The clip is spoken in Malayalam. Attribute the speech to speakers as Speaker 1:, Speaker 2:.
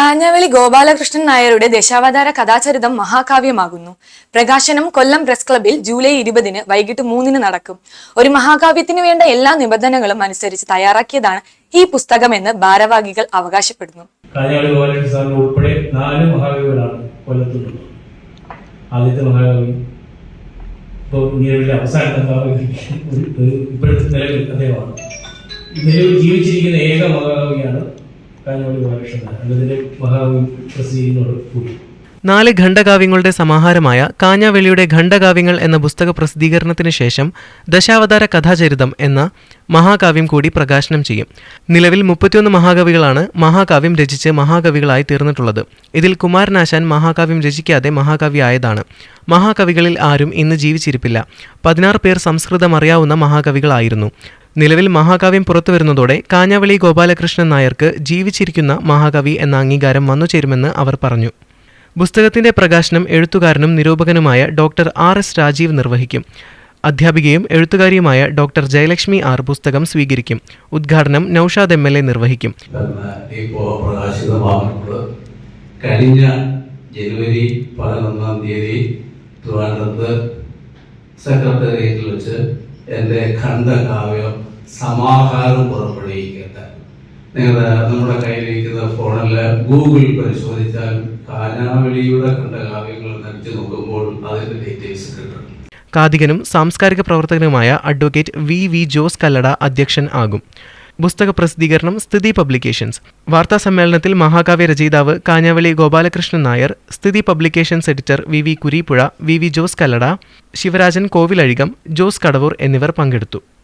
Speaker 1: കാഞ്ഞാവളി ഗോപാലകൃഷ്ണൻ നായരുടെ ദശാവതാര കഥാചരിതം മഹാകാവ്യമാകുന്നു. പ്രകാശനം കൊല്ലം പ്രസ് ക്ലബിൽ ജൂലൈ ഇരുപതിന് വൈകിട്ട് മൂന്നിന് നടക്കും. ഒരു മഹാകാവ്യത്തിന് വേണ്ട എല്ലാ നിബന്ധനകളും അനുസരിച്ച് തയ്യാറാക്കിയതാണ് ഈ പുസ്തകം എന്ന് ഭാരവാഹികൾ അവകാശപ്പെടുന്നു.
Speaker 2: ഉൾപ്പെടെ നാല് മഹാകവികളാണ് ആദ്യത്തെ മഹാകവി ഇപ്പോഴത്തെ നിലവിൽ അദ്ദേഹമാണ്. ജീവിച്ചിരിക്കുന്ന ഏക മഹാകവിയാണ് മഹാകവി
Speaker 3: നാല് ഖണ്ഡകാവ്യങ്ങളുടെ സമാഹാരമായ കാഞ്ഞാവെളിയുടെ ഖണ്ഡകാവ്യങ്ങൾ എന്ന പുസ്തക പ്രസിദ്ധീകരണത്തിന് ശേഷം ദശാവതാര കഥാചരിതം എന്ന മഹാകാവ്യം കൂടി പ്രകാശനം ചെയ്യും. നിലവിൽ മുപ്പത്തിയൊന്ന് മഹാകവികളാണ് മഹാകാവ്യം രചിച്ച് മഹാകവികളായി തീർന്നിട്ടുള്ളത്. ഇതിൽ കുമാരനാശാൻ മഹാകാവ്യം രചിക്കാതെ മഹാകവി ആയതാണ്. മഹാകവികളിൽ ആരും ഇന്ന് ജീവിച്ചിരിപ്പില്ല. പതിനാറ് പേർ സംസ്കൃതം അറിയാവുന്ന മഹാകവികളായിരുന്നു. നിലവിൽ മഹാകാവ്യം പുറത്തു വരുന്നതോടെ കാഞ്ഞാവളി ഗോപാലകൃഷ്ണൻ നായർക്ക് ജീവിച്ചിരിക്കുന്ന മഹാകവി എന്ന അംഗീകാരം വന്നുചേരുമെന്ന് അവർ പറഞ്ഞു. പുസ്തകത്തിന്റെ പ്രകാശനം എഴുത്തുകാരനും നിരൂപകനുമായ ഡോക്ടർ ആർ എസ് രാജീവ് നിർവഹിക്കും. അധ്യാപികയും എഴുത്തുകാരിയുമായ ഡോക്ടർ ജയലക്ഷ്മി ആർ പുസ്തകം സ്വീകരിക്കും. ഉദ്ഘാടനം നൌഷാദ് എം എൽ എ നിർവഹിക്കും.
Speaker 4: കഴിഞ്ഞ ജനുവരി പതിനൊന്നാം തീയതി ട്രിവാൻഡ്രത്ത് സെക്രട്ടേറിയറ്റിൽ വെച്ച് എന്റെ ഖണ്ഡകാവ്യം സമാഹാരം പുറപ്പെടുവിക്കട്ടെ. നിങ്ങളുടെ നമ്മുടെ കയ്യിലിരിക്കുന്ന ഫോണിൽ ഗൂഗിൾ പരിശോധിച്ചാൽ കാനാവലിയുടെ ഖണ്ഡകാവ്യങ്ങൾ നടിച്ചു നോക്കുമ്പോൾ അതിന്റെ ഡീറ്റെയിൽസ് കിട്ടും.
Speaker 3: കാതികനും സാംസ്കാരിക പ്രവർത്തകനുമായ advocate V V Jose Kallada അധ്യക്ഷൻ ആകും. പുസ്തക പ്രസിദ്ധീകരണം സ്ഥിതി പബ്ലിക്കേഷൻസ്. വാർത്താ സമ്മേളനത്തിൽ മഹാകാവ്യ രചയിതാവ് Kanjavali Gopalakrishnan Nair Sthithi publications editor V V Kureeppuzha V V Jose Kallada Sivarajan Kovilazhikam Jose Kadavoor എന്നിവർ പങ്കെടുത്തു.